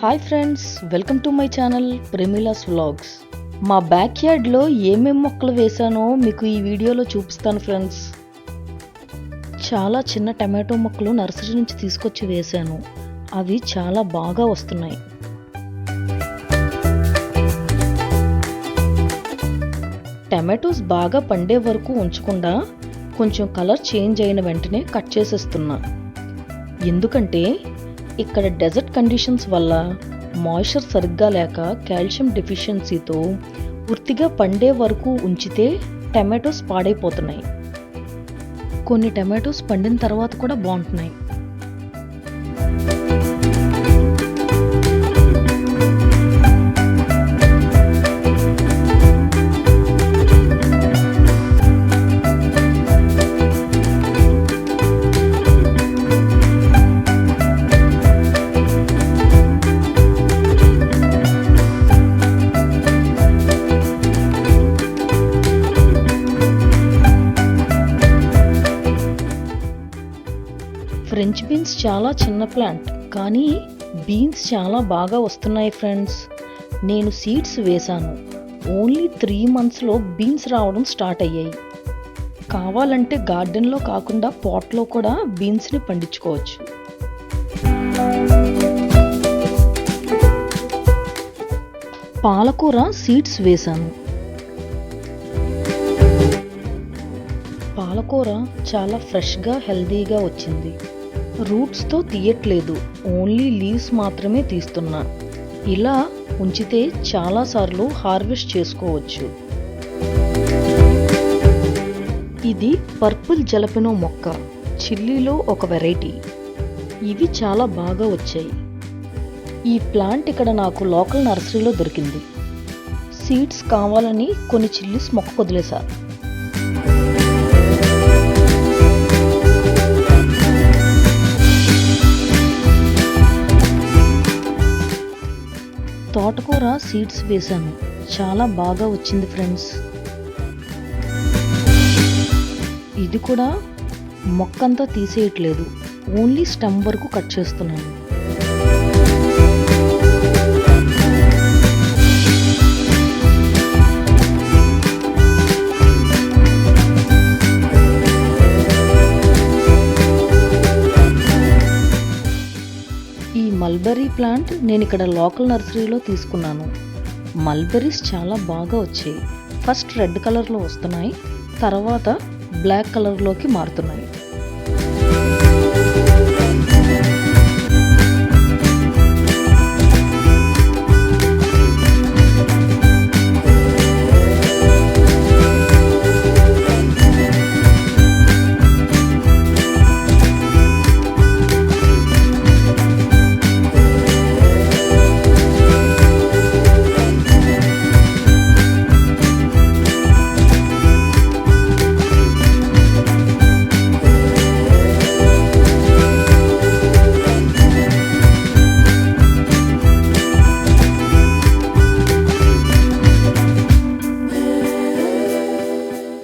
Hi friends welcome to my channel Premila's vlogs మా back యార్డ్లో ఏమేం మొక్కలు వేశానో మీకు ఈ వీడియోలో చూపిస్తాను ఫ్రెండ్స్ చాలా చిన్న టమాటో మొక్కలు నర్సరీ నుంచి తీసుకొచ్చి వేశాను. అవి చాలా బాగా వస్తున్నాయి. టమాటోస్ బాగా పండే వరకు ఉంచకుండా కొంచెం కలర్ చేంజ్ అయిన వెంటనే కట్ చేసేస్తున్నా. ఎందుకంటే ఇక్కడ డెజర్ట్ కండిషన్స్ వల్ల మాయిశ్చర్ సరిగ్గా లేక కాల్షియం డెఫిషియన్సీతో పూర్తిగా పండే వరకు ఉంచితే టమాటోస్ పాడైపోతున్నాయి. కొన్ని టమాటోస్ పండిన తర్వాత కూడా బాగుంటున్నాయి. ఫ్రెంచ్ బీన్స్ చాలా చిన్న ప్లాంట్ కానీ బీన్స్ చాలా బాగా వస్తున్నాయి ఫ్రెండ్స్ నేను సీడ్స్ వేశాను. ఓన్లీ త్రీ మంత్స్లో బీన్స్ రావడం స్టార్ట్ అయ్యాయి. కావాలంటే గార్డెన్లో కాకుండా పాట్లో కూడా బీన్స్ని పండించుకోవచ్చు. పాలకూర సీడ్స్ వేశాను. పాలకూర చాలా ఫ్రెష్గా హెల్దీగా వచ్చింది. రూట్స్తో తీయట్లేదు. ఓన్లీ లీవ్స్ మాత్రమే తీస్తున్నా. ఇలా ఉంచితే చాలాసార్లు హార్వెస్ట్ చేసుకోవచ్చు. ఇది పర్పుల్ జలపెనో మొక్క. చిల్లీలో ఒక వెరైటీ. ఇవి చాలా బాగా వచ్చాయి. ఈ ప్లాంట్ ఇక్కడ నాకు లోకల్ నర్సరీలో దొరికింది. సీడ్స్ కావాలని కొన్ని చిల్లీస్ మొక్క వదిలేసా తోటకూర సీడ్స్ వేశాను. చాలా బాగా వచ్చింది ఫ్రెండ్స్. ఇది కూడా మొక్కంతా తీసేయట్లేదు. ఓన్లీ స్టెమ్ వరకు కట్ చేస్తున్నాను. మల్బరీ ప్లాంట్ నేను ఇక్కడ లోకల్ నర్సరీలో తీసుకున్నాను. మల్బెర్రీస్ చాలా బాగా వచ్చాయి. ఫస్ట్ రెడ్ కలర్లో వస్తున్నాయి. తర్వాత బ్లాక్ కలర్లోకి మారుతున్నాయి.